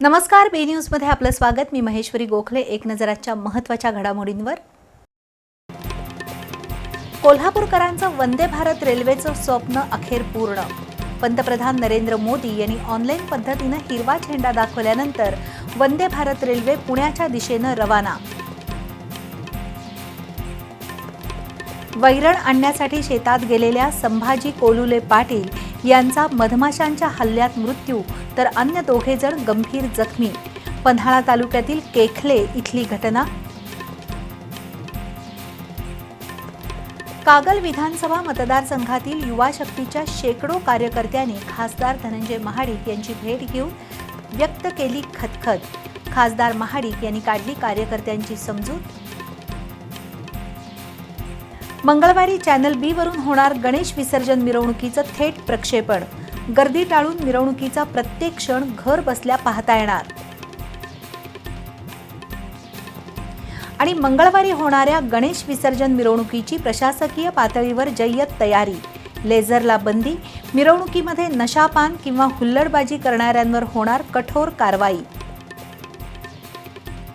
नमस्कार बी न्यूजमध्ये आपलं स्वागत. मी महेश्वरी गोखले. एक नजराच्या महत्त्वाच्या घडामोडींवर. कोल्हापूरकरांचं वंदे भारत रेल्वेचं स्वप्न अखेर पूर्ण. पंतप्रधान नरेंद्र मोदी यांनी ऑनलाईन पद्धतीनं हिरवा झेंडा दाखवल्यानंतर वंदे भारत रेल्वे पुण्याच्या दिशेनं रवाना. वैरण आणण्यासाठी शेतात गेलेल्या संभाजी कोलुले पाटील यांचा मधमाशांच्या हल्ल्यात मृत्यू तर अन्य दोघे जण गंभीर जखमी. पन्हाळा तालुक्यातील केखले इथली घटना. कागल विधानसभा मतदारसंघातील युवा शक्तीच्या शेकडो कार्यकर्त्यांनी खासदार धनंजय महाडिक यांची भेट घेऊन व्यक्त केली खतखत. खासदार महाडिक यांनी काढली कार्यकर्त्यांची समजूत. मंगळवारी चॅनल बी वरून होणार गणेश विसर्जन मिरवणुकीचं थेट प्रक्षेपण. गर्दी टाळून मिरवणुकीचा प्रत्येक क्षण घर बसल्या पाहता येणार. आणि मंगळवारी होणाऱ्या गणेश विसर्जन मिरवणुकीची प्रशासकीय पातळीवर जय्यत तयारी. लेझरला बंदी मिरवणुकीमध्ये नशापान किंवा हुल्लडबाजी करणाऱ्यांवर होणार कठोर कारवाई.